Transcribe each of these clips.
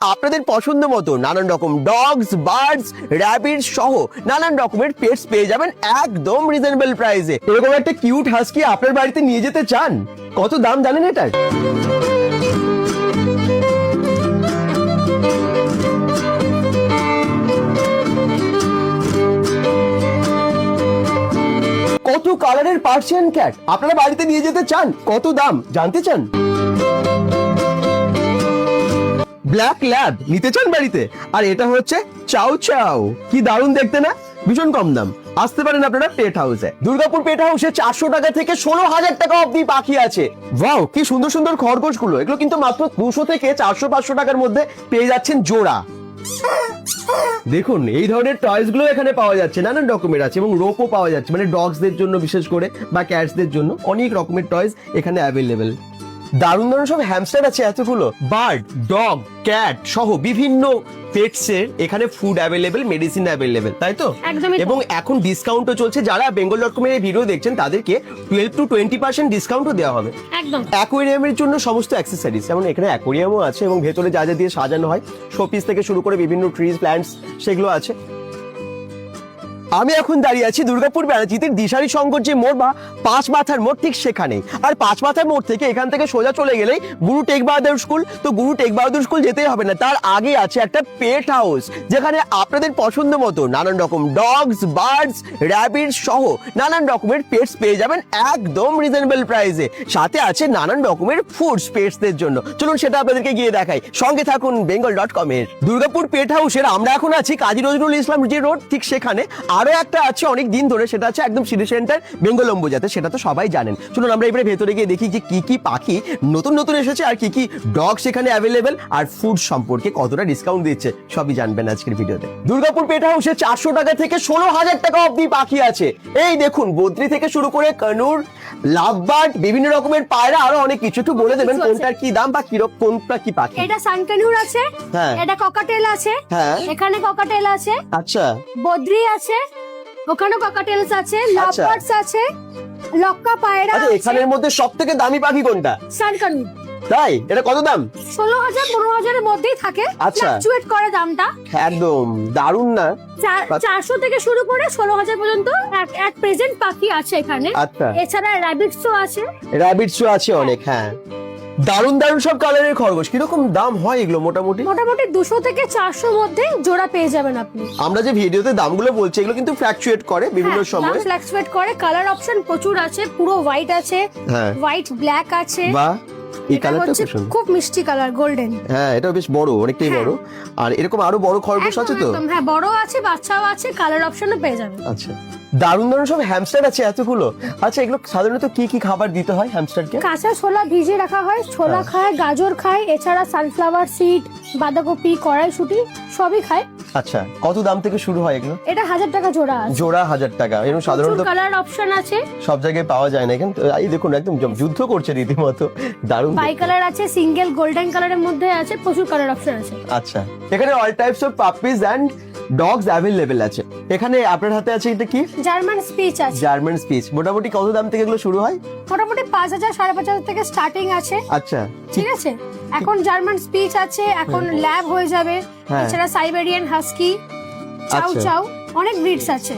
আপনাদের পছন্দ মতো নানান রকম ডগস বার্ডস র্যাবিট সহ নানান রকমের পেটস পেয়ে যাবেন একদম রিজনেবল প্রাইসে এরকম একটা কিউট হাস্কি আপনার বাড়িতে নিয়ে যেতে চান? কত দাম জানেন এটার? কত কালারের পার্সিয়ান ক্যাট আপনারা বাড়িতে নিয়ে যেতে চান? কত দাম? জানতে চান? ব্ল্যাক ল্যাব নিতে চান বাড়িতে? আর এটা হচ্ছে চাউ চাউ কি দারুণ দেখতে না? ভীষণ কম দাম। আসতে পারেন আপনারা পেট হাউসে দুর্গাপুর পেট হাউসে চারশো টাকা থেকে ষোলো হাজার টাকা অবধি পাখি আছে। ওয়াও কি সুন্দর সুন্দর খরগোশগুলো এগুলো কিন্তু মাত্র দুশো থেকে চারশো পাঁচশো টাকার মধ্যে পেয়ে যাচ্ছেন জোড়া। দেখুন, এই ধরনের টয়েসগুলো এখানে পাওয়া যাচ্ছে। নানান রকমের আছে এবং রোপও পাওয়া যাচ্ছে। মানে ডগসদের জন্য বিশেষ করে বা ক্যাটসদের জন্য অনেক রকমের টয়েস এখানে অ্যাভেলেবেল দারুণ দারুণ সব হ্যামস্টার আছে এতগুলো। বার্ড ডগ ক্যাট সহ বিভিন্ন পেটস এর এখানে ফুড অ্যাভেলেবেল মেডিসিন অ্যাভেলেবেল তাই তো? এবং এখন ডিসকাউন্টও চলছে। যারা বেঙ্গল ডট কমের এই ভিডিও দেখছেন তাদেরকে টুয়েলভ টু টোয়েন্টি পার্সেন্ট ডিসকাউন্টও দেওয়া হবে। একদম। অ্যাকোয়ারিয়ামের জন্য সমস্ত অ্যাক্সেসরিজ যেমন এখানে অ্যাকোয়ারিয়ামও আছে এবং ভেতরে যা যা দিয়ে সাজানো হয় শোপিস থেকে শুরু করে বিভিন্ন ট্রিজ প্ল্যান্টস সেগুলো আছে। আমি এখন দাঁড়িয়ে আছি দুর্গাপুর ব্যানার্জিতে দিশারি শঙ্কর যে মোড় বা পাঁচ মাথার মোড় ঠিক সেখানে। আর পাঁচ মাথার মোড় থেকে এখান থেকে সোজা চলে গেলেই গুরু টেক বাহাদুর স্কুল। তো গুরু টেক বাহাদুর স্কুল যেতেই হবে না, তার আগে আছে একটা পেট হাউস যেখানে আপনাদের পছন্দ মতো নানান রকম ডগস বার্ডস র্যাবিট সহ নানান রকমের পেটস পেয়ে যাবেন একদম রিজনেবল প্রাইসে সাথে আছে নানান রকমের ফুডস পেটসদের জন্য। চলুন সেটা আপনাদেরকে গিয়ে দেখাই। সঙ্গে থাকুন বেঙ্গল ডট কম এর। দুর্গাপুর পেট হাউসের আমরা এখন আছি কাজী নজরুল ইসলাম যে রোড ঠিক সেখানে। আরও একটা আছে অনেক দিন ধরে সেটা আছে একদম সিটি সেন্টার বেঙ্গল অম্বুজাতে সেটা তো সবাই জানেন। চলুন আমরা এবারে ভেতরে গিয়ে দেখি যে কি কি পাখি নতুন নতুন এসেছে আর কি কি ডগ সেখানে অ্যাভেলেবেল আর ফুড সম্পর্কে কতটা ডিসকাউন্ট দিচ্ছে সবই জানবেন আজকের ভিডিওতে। দুর্গাপুর পেট হাউসে চারশো টাকা থেকে ষোলো হাজার টাকা অবধি পাখি আছে। এই দেখুন বদ্রি থেকে শুরু করে কানুর লাভবার্ড বিভিন্ন রকমের পায়রা আরও অনেক কিছু। একটু বলে দেবেন কোনটার কি দাম বা কীরকম কোনটা কি পাখি? এটা সানকানুর আছে হ্যাঁ। এটা ককাটেল আছে হ্যাঁ। এখানে ককাটেল আছে আচ্ছা। বদ্রি আছে ওখানে ককাটেলস আছে লাভবার্ডস আছে লক্কা পায়রা আচ্ছা এখানের মধ্যে সব থেকে দামি পাখি কোনটা? তাই? এটা কত দাম? ষোলো হাজার পনেরো হাজারের মধ্যেই থাকে। আচ্ছা। ফ্লাকচুয়েট করে দামটা। একদম দারুণ না? চার- আচ্ছা। চারশো থেকে শুরু করে ষোলো হাজার পর্যন্ত এক প্রেজেন্ট পাখি আছে এখানে। আচ্ছা। এছাড়া র্যাবিটসও আছে। র্যাবিটসও আছে অনেক হ্যাঁ। দারুণ দারুণ সব কালারের খরগোশ। কীরকম দাম হয় এগুলো মোটামুটি? মোটামুটি দুশো থেকে চারশোর মধ্যে জোড়া পেয়ে যাবেন আপনি। আমরা যে ভিডিওতে দামগুলো বলছি এগুলো কিন্তু ফ্ল্যাকচুয়েট করে বিভিন্ন সময়। ফ্ল্যাকচুয়েট করে। কালার অপশন প্রচুর আছে পুরো হোয়াইট আছে হ্যাঁ। হোয়াইট ব্ল্যাক আছে। বা এই কালারটা খুব সুন্দর। খুব মিষ্টি কালার গোল্ডেন হ্যাঁ এটা বেশ বড় অনেকটাই হ্যাঁ। বড়। আর এরকম আরও বড় খরগোশ আছে তো? হ্যাঁ বড় আছে বাচ্চাও আছে কালার অপশনও পেয়ে যাবেন। আচ্ছা। দারুণ দারুণ সব হ্যামস্টার আছে এতগুলো। আচ্ছা এগুলো সাধারণত কি কি খাবার দিতে হয় হ্যামস্টারকে কাঁচা ছোলা ভিজে রাখা হয় ছোলা হ্যাঁ। খায় গাজর খায় এছাড়া সানফ্লাওয়ার সিড বাঁধাকপি কড়াইশুটি সবই খায়। আচ্ছা কত দাম থেকে শুরু হয় এগুলো? এটা হাজার টাকা জোড়া আছে। জোড়া হাজার টাকা। এরকম সাধারণত কালার অপশন আছে। সব জায়গায় পাওয়া যায় না এখানে। তো এই দেখুন একদম যুদ্ধ করছে রীতিমতো। দারুণ বাই কালার আছে সিঙ্গেল গোল্ডেন কালারের মধ্যে আছে প্রচুর কালার অপশন আছে। আচ্ছা এখানে all types of puppies and dogs available আছে। এখানে আপনার হাতে আছে এটা কি? জার্মান স্পিচ আছে। জার্মান স্পিচ মোটামুটি কত দাম থেকে এগুলো শুরু হয়? মোটামুটি পাঁচ হাজার সাড়ে পাঁচ হাজার থেকে স্টার্টিং আছে। আচ্ছা। ঠিক আছে? এখন জার্মান স্পিচ আছে এখন ল্যাব হয়ে যাবে। এছাড়া সাইবেরিয়ান হাস্কি চাউ আচ্ছা। চাউ অনেক ব্রিডস আছে।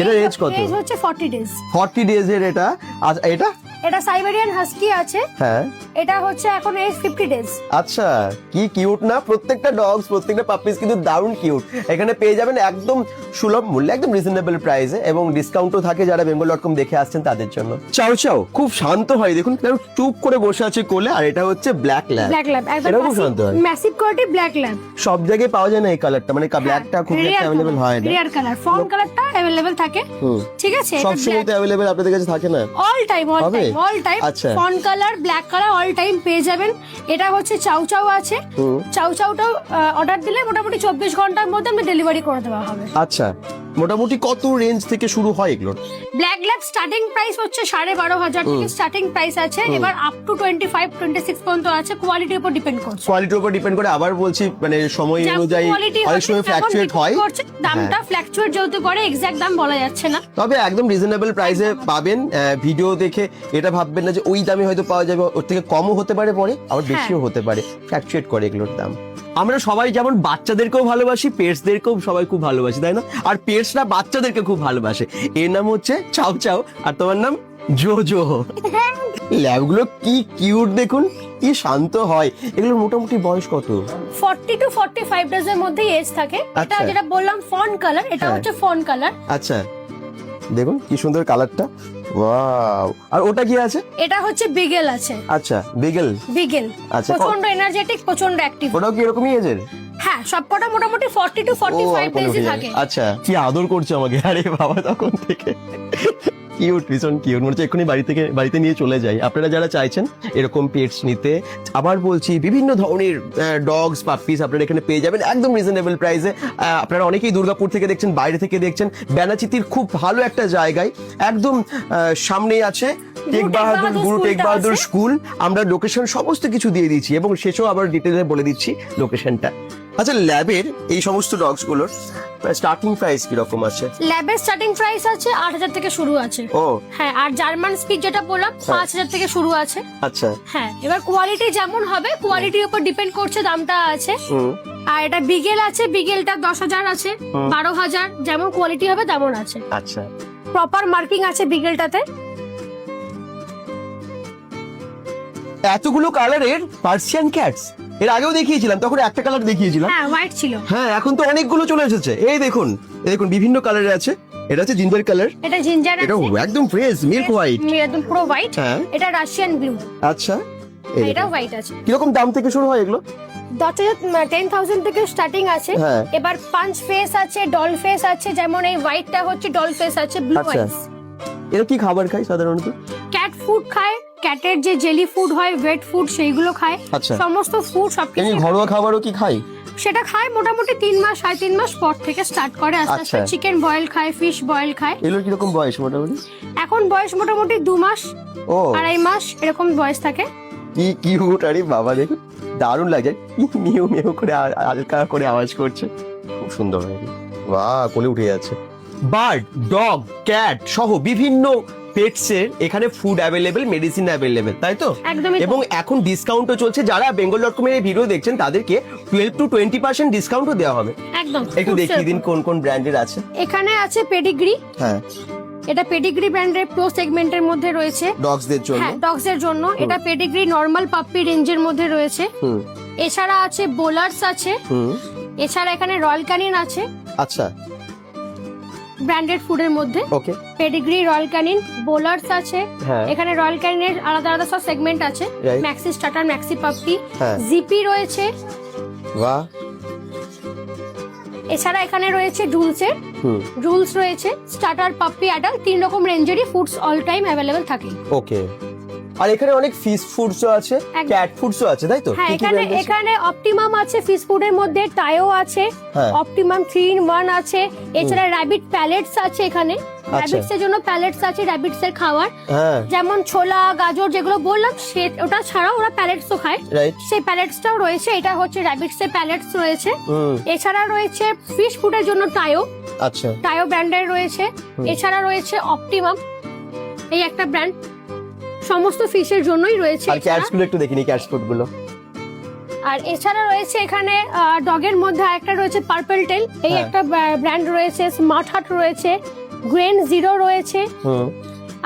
এটা এজ কত? এজ হচ্ছে 40 ডেজ ফর্টি ডেজ এর এটা। আর এটা? এটা সাইবেরিয়ান হাস্কি আছে হ্যাঁ এটা হচ্ছে এখন এজ 50 ডেজ আচ্ছা কি কিউট না প্রত্যেকটা ডগস প্রত্যেকটা পাপিস কিন্তু দারুণ কিউট এখানে পেয়ে যাবেন একদম সুলভ মূল্যে একদম রিজনেবল প্রাইসে এবং ডিসকাউন্টও থাকে যারা বেঙ্গল ডট কম দেখে আসছেন তাদের জন্য চাও চাও খুব শান্ত হয় দেখুন কেন চুপ করে বসে আছে কোলে আর এটা হচ্ছে ব্ল্যাক ল্যাব ব্ল্যাক ল্যাব একদম এটাও খুব শান্ত হয় ম্যাসিভ কোয়ালিটি ব্ল্যাক ল্যাব সব জায়গায় পাওয়া যায় না এই কালারটা মানে ব্ল্যাকটা খুব একটা অ্যাভেলেবল হয় না রেয়ার কালার ফর্ম কালারটা अवेलेबल থাকে হুম ঠিক আছে সব সময় তো অ্যাভেলেবল আপনাদের কাছে থাকে না অল টাইম অল হবে? টাইম all time আচ্ছা। Fawn colour black colour all time পেয়ে যাবেন। এটা হচ্ছে চাউ চাউ আছে। চাউ চাউটাও অর্ডার দিলে মোটামুটি চব্বিশ ঘণ্টার মধ্যে আমরা ডেলিভারি করে দেওয়া হবে। আচ্ছা। মোটামুটি কত রেঞ্জ থেকে শুরু হয় এগুলো? ব্ল্যাক ল্যাব স্টার্টিং প্রাইস হচ্ছে সাড়ে বারো হাজার থেকে স্টার্টিং প্রাইস আছে। এবার up to twenty five twenty six পর্যন্ত আছে। কোয়ালিটির উপর ডিপেন্ড করছে। কোয়ালিটির উপর ডিপেন্ড করে আবার বলছি মানে সময় অনুযায়ী অনেক সময় ফ্ল্যাকচুয়েট হয়। দামটা ফ্ল্যাকচুয়েট যেহেতু করে এক্সাক্ট দাম বলা যাচ্ছে না। তবে একদম রিজনেবল প্রাইসে পাবেন ভিডিও দেখে এটা ভাববেন না যে ওই দামে হয়তো পাওয়া যাবে ওর থেকে কমও হতে পারে পরে আবার হ্যাঁ। বেশিও হতে পারে। ফ্ল্যাকচুয়েট করে এগুলোর দাম। আমরা সবাই যেমন বাচ্চাদেরকেও ভালোবাসি পেটসদেরকেও সবাই খুব ভালোবাসি তাই না? আর পেটসরা বাচ্চাদেরকে খুব ভালোবাসে। এর নাম হচ্ছে চাও চাও আর তোমার নাম? জো জো। ল্যাবগুলো কি কিউট দেখুন কি শান্ত হয়। এগুলোর মোটামুটি বয়স কত? Forty to forty five days এর মধ্যে এজ থাকে। এটা আচ্ছা। যেটা বললাম ফন কালার এটা হ্যাঁ। হচ্ছে ফন কালার আচ্ছা। দেখুন কি সুন্দর কালারটা। ওয়াও। আর ওটা কি আছে? এটা হচ্ছে বিগেল আছে। আচ্ছা বিগেল। বিগেল। আচ্ছা, প্রচণ্ড এনার্জেটিক প্রচণ্ড অ্যাক্টিভ ওটাও কি এরকমই এজের হ্যাঁ সবকটা মোটামুটি ফর্টি টু ফর্টি ফাইভ অল্প ডেজই উঠে যায়। থাকে। আচ্ছা কি আদর করছে আমাকে। আরে বাবা তখন থেকে। কিউট ভীষণ কিউট। মনে হচ্ছে এক্ষুনি বাড়ি থেকে বাড়িতে নিয়ে চলে যাই। আপনারা যারা চাইছেন এরকম পেটস নিতে আবার বলছি বিভিন্ন ধরনের ডগস পাপ্পিস আপনারা এখানে পেয়ে যাবেন একদম রিজনেবল প্রাইসে আপনারা অনেকেই দুর্গাপুর থেকে দেখছেন বাইরে থেকে দেখছেন। ব্যানাচিতির খুব ভালো একটা জায়গায় একদম সামনেই আছে tech Bahadur Guru tech Bahadur school আমরা লোকেশন সমস্ত কিছু দিয়ে দিচ্ছি এবং শেষেও আবার ডিটেলে বলে দিচ্ছি লোকেশনটা আচ্ছা ল্যাবের এই সমস্ত ডগসগুলোর স্টার্টিং প্রাইস কীরকম আছে? ল্যাবের স্টার্টিং প্রাইস আছে আট হাজার থেকে শুরু আছে। ও। হ্যাঁ আর জার্মান স্পিড যেটা বললাম পাঁচ হাজার থেকে শুরু আছে। আচ্ছা। হ্যাঁ এবার কোয়ালিটি যেমন হবে কোয়ালিটির উপর ডিপেন্ড করছে দামটা আছে। হুম। আর এটা বিগেল আছে বিগেলটা দশ হাজার আছে হুম। বারো হাজার যেমন কোয়ালিটি হবে তেমন আছে। আচ্ছা। প্রপার মার্কিং আছে বিগেলটাতে এতগুলো কালারের পার্সিয়ান ক্যাটস এর আগেও দেখিয়েছিলাম তখন একটা কালার দেখিয়েছিলাম। হ্যাঁ হোয়াইট ছিল। হ্যাঁ এখন তো অনেকগুলো চলে এসেছে। এই দেখুন এই দেখুন বিভিন্ন কালারের আছে। এটা হচ্ছে জিঞ্জার কালার এটা জিঞ্জার এটা একদম ফ্রেশ মিল্ক হোয়াইট একদম পুরো হোয়াইট হ্যাঁ। এটা রাশিয়ান ব্লু আচ্ছা এটা হোয়াইট আছে। কীরকম দাম থেকে শুরু হয় এগুলো? দশ টেন থাউজেন্ড থেকে স্টার্টিং আছে। হ্যাঁ। এবার পাঁচ ফেস আছে ডল ফেস আছে যেমন এই হোয়াইটটা হচ্ছে ডল ফেস আছে ব্লু আচ্ছা। এরা কি খাবার খায় সাধারণত? ক্যাট ফুড খায়। ক্যাটের যে জেলি ফুড হয় ওয়েট ফুড সেইগুলো খায়। আচ্ছা। সমস্ত ফুড সবকিছু এমনি ঘরোয়া খাবারও কি খায়? সেটা খায় মোটামুটি তিন মাস সাড়ে তিন মাস পর থেকে স্টার্ট করে। আস্তে আস্তে আচ্ছা। চিকেন বয়েল খায় ফিশ বয়েল খায়। এগুলোর কীরকম বয়স মোটামুটি? এখন বয়স মোটামুটি দু মাস ও। আড়াই মাস এরকম বয়স থাকে। কি কিউট আরে বাবা দেখুন দারুণ লাগে। মিউ মিউ করে আ- হালকা করে আওয়াজ করছে। খুব সুন্দর বাহ কোলে উঠে যাচ্ছে। বার্ড ডগ ক্যাট সহ বিভিন্ন পেটসের এখানে ফুড অ্যাভেলেবেল মেডিসিন অ্যাভেলেবেল তাই তো? একদমই এবং এখন ডিসকাউন্টও চলছে। যারা বেঙ্গল ডট কমের এই ভিডিও দেখছেন তাদেরকে টুয়েলভ টু টোয়েন্টি পার্সেন্ট ডিসকাউন্টও দেওয়া হবে। একদম একটু দেখিয়ে দিন কোন কোন ব্র্যান্ডের আছে। এখানে আছে পেডিগ্রি হ্যাঁ। এটা পেডিগ্রি ব্র্যান্ডের প্রো সেগমেন্টের মধ্যে রয়েছে। ডগসদের জন্য। হ্যাঁ ডগস এর জন্য এটা পেডিগ্রি নর্মাল পাপ্পি রেঞ্জের মধ্যে রয়েছে। হুম। এছাড়া আছে বোলার্স আছে। হুম। এছাড়া এখানে রয়্যাল ক্যানিন আছে। আচ্ছা। ব্র্যান্ডেড ফুডের মধ্যে। ওকে পেডিগ্রি রয়্যাল ক্যানিন বোলার্স আছে। হ্যাঁ। এখানে রয়্যাল ক্যানিনের আলাদা আলাদা সব সেগমেন্ট আছে। Right. Maxi starter maxi puppy হ্যাঁ। জিপি রয়েছে। বাহ। এছাড়া এখানে রয়েছে ডুলসের হুম। রুলস রয়েছে। স্টার্টার পাপ্পি অ্যাডাল্ট তিন রকম রেঞ্জেরই ফুডস অল টাইম অ্যাভেলেবেল থাকে। ওকে আর এখানে অনেক ফিশ ফুডসও আছে। ক্যাট ফুডসও আছে তাই তো? হ্যাঁ এখানে? এখানে অপটিমাম আছে ফিশ ফুডের মধ্যে টায়ো আছে। অপটিমাম থ্রি ইন ওয়ান আছে এছাড়া র্যাবিট প্যালেটস আছে এখানে। আচ্ছা। র্যাবিটস এর জন্য প্যালেটস আছে র্যাবিটস এর খাবার হ্যাঁ। যেমন ছোলা গাজর যেগুলো বললাম সে ওটা ছাড়াও ওরা প্যালেটসও খায়। সেই প্যালেটসটাও রয়েছে এটা হচ্ছে র্যাবিটস এর প্যালেটস রয়েছে। এছাড়া রয়েছে ফিশ ফুডের জন্য টায়ো আচ্ছা। টায়ো ব্র্যান্ডের রয়েছে। এছাড়া রয়েছে অপটিমাম এই একটা ব্র্যান্ড সমস্ত ফিশের জন্যই রয়েছে আর এছাড়া। ক্যাটসগুলো একটু দেখিনি ক্যাটস ফুডগুলো আর এছাড়া রয়েছে এখানে ডগের মধ্যে একটা রয়েছে পার্পল টেল। এই হ্যাঁ। একটা ব্র্যান্ড রয়েছে স্মার্ট হার্ট রয়েছে গ্রেন জিরো রয়েছে।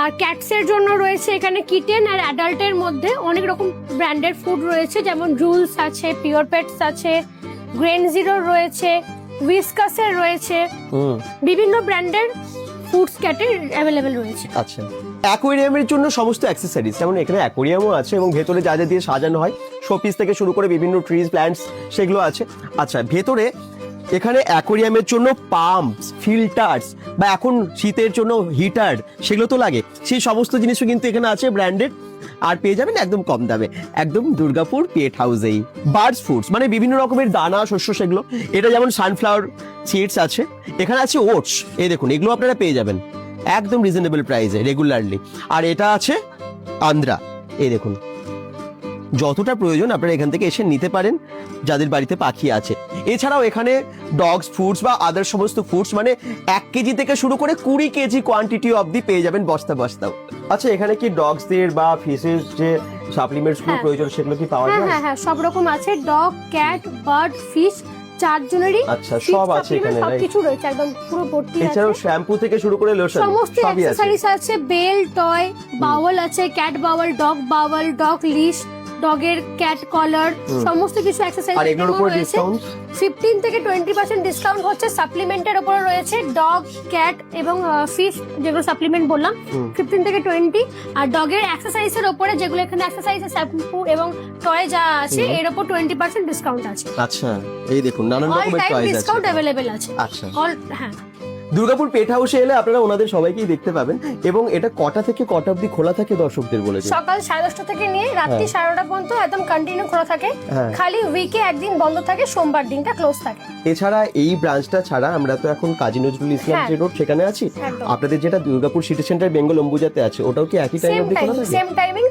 আর ক্যাটসের জন্য রয়েছে এখানে কিটেন আর অ্যাডাল্টের মধ্যে অনেক রকম ব্র্যান্ডের ফুড রয়েছে যেমন রুলস আছে পিওর পেটস আছে গ্রেন জিরো রয়েছে উইসকাসের রয়েছে। বিভিন্ন ব্র্যান্ডের ফুডস ক্যাটে অ্যাভেলেবেল রয়েছে। আচ্ছা। অ্যাকোয়ারিয়ামের জন্য সমস্ত অ্যাক্সেসরিজ, যেমন এখানে অ্যাকোয়ারিয়ামও আছে এবং ভেতরে যা যা দিয়ে সাজানো হয়, শোপিস থেকে শুরু করে বিভিন্ন ট্রিজ প্ল্যান্টস সেগুলো আছে। আচ্ছা ভেতরে এখানে অ্যাকোয়ারিয়ামের জন্য পাম্প ফিল্টার্স বা এখন শীতের জন্য হিটার সেগুলো তো লাগে। সেই সমস্ত জিনিসও কিন্তু এখানে আছে ব্র্যান্ডেড আর পেয়ে যাবেন একদম কম দামে। একদম দুর্গাপুর পেট হাউসেই বার্ডস ফুডস মানে বিভিন্ন রকমের দানা, শস্য সেগুলো। এটা যেমন সানফ্লাওয়ার সিডস আছে। এখানে আছে ওটস এই দেখুন, এগুলো আপনারা পেয়ে যাবেন। একদম রিজনেবল প্রাইসে রেগুলারলি আর এটা আছে আন্দ্রা এই দেখুন। যতটা প্রয়োজন আপনারা এখান থেকে এসে নিতে পারেন যাদের বাড়িতে পাখি আছে। এছাড়াও এখানে ডগস ফুডস বা আদার সমস্ত ফুডস মানে এক কেজি থেকে শুরু করে কুড়ি কেজি কোয়ান্টিটি অবধি পেয়ে যাবেন বস্তা বস্তাও। আচ্ছা এখানে কি ডগসদের বা ফিশের যে সাপ্লিমেন্টস হ্যাঁ। প্রয়োজন সেগুলো কি পাওয়া হ্যাঁ যায়? হ্যাঁ হ্যাঁ সব রকম আছে। ডগ ক্যাট বার্ড ফিশ চারজনেরই আচ্ছা সব আছে এখানে সবকিছু রয়েছে একদম পুরো ভর্তি আছে। এছাড়াও শ্যাম্পু থেকে শুরু করে লোশন সমস্ত অ্যাকসেসরিজ আছে। বেল টয় বাউল আছে cat bowl dog bowl dog leash ডগের cat collar সমস্ত কিছু অ্যাক্সেসরিজ আর এগুলোর উপর ডিসকাউন্ট ফিফটিন থেকে টোয়েন্টি পার্সেন্ট ডিসকাউন্ট হচ্ছে সাপ্লিমেন্টের ওপরে রয়েছে ডগ ক্যাট এবং ফিশ যেগুলো সাপ্লিমেন্ট বললাম। ফিফটিন থেকে টোয়েন্টি আর ডগের এক্সারসাইজের ওপরে যেগুলো এখানে এক্সারসাইজের শ্যাম্পু এবং টয় যা আছে এর ওপর টোয়েন্টি পার্সেন্ট ডিসকাউন্ট আছে। আচ্ছা এই দেখুন নানান রকমের টয় আছে। ডিসকাউন্ট অ্যাভেলেবেল আছে। আচ্ছা। অল হ্যাঁ। দুর্গাপুর পেট হাউসে এলে আপনারা ওনাদের সবাইকেই দেখতে পাবেন এবং এটা কটা থেকে কটা অবধি খোলা থাকে দর্শকদের বলে দিন। সকাল সাড়ে দশটা থেকে নিয়ে রাত্রি হ্যাঁ। সাড়ে নটা পর্যন্ত একদম কন্টিনিউ খোলা থাকে হ্যাঁ খালি উইকে একদিন বন্ধ থাকে সোমবার দিনটা ক্লোজ থাকে এছাড়া এই ব্রাঞ্চটা ছাড়া আমরা তো এখন কাজী নজরুল ইসলাম হ্যাঁ। যে রোড সেখানে আছি একদম আপনাদের যেটা দুর্গাপুর সিটি সেন্টার বেঙ্গল অম্বুজাতে আছে ওটাও কি একই টাইম সেম অবধি টাইম খোলা থাকে সেম টাইমিং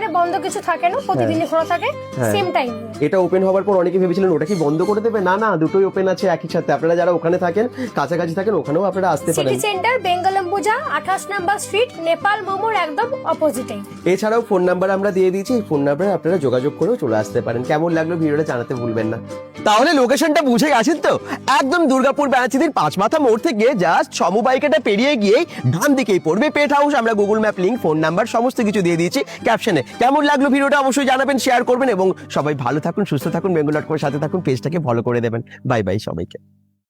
ওখানে বন্ধ কিছু থাকে না প্রতিদিনই খোলা থাকে হ্যাঁ। সেম টাইম এটা ওপেন হওয়ার পর অনেকে ভেবেছিলেন ওটা কি বন্ধ করে দেবে? না না দুটোই ওপেন আছে একই সাথে। আপনারা যারা ওখানে থাকেন কাছাকাছি থাকেন ওখানেও আপনারা আসতে পারেন। সিটি সেন্টার বেঙ্গল অম্বুজা আঠাশ নাম্বার স্ট্রিট নেপাল মোমোর একদম অপোজিটে এছাড়াও ফোন নাম্বার আমরা দিয়ে দিয়েছি এই ফোন নাম্বারে আপনারা যোগাযোগ করেও চলে আসতে পারেন। কেমন লাগল ভিডিওটা জানাতে ভুলবেন না। তাহলে লোকেশনটা বুঝে গেছেন তো? একদম দুর্গাপুর ব্যানাচিদির পাঁচ মাথা মোড় থেকে জাস্ট সমবাইকাটা পেরিয়ে গিয়েই ডান দিকেই পড়বে পেট হাউস আমরা Google map link phone number সমস্ত কিছু দিয়ে দিয়েছি ক্যাপশনে কেমন লাগল ভিডিওটা অবশ্যই জানাবেন শেয়ার করবেন এবং সবাই ভালো থাকুন, সুস্থ থাকুন বেঙ্গল ডট সাথে থাকুন পেজটাকে ফলো করে দেবেন। বাই বাই সবাইকে।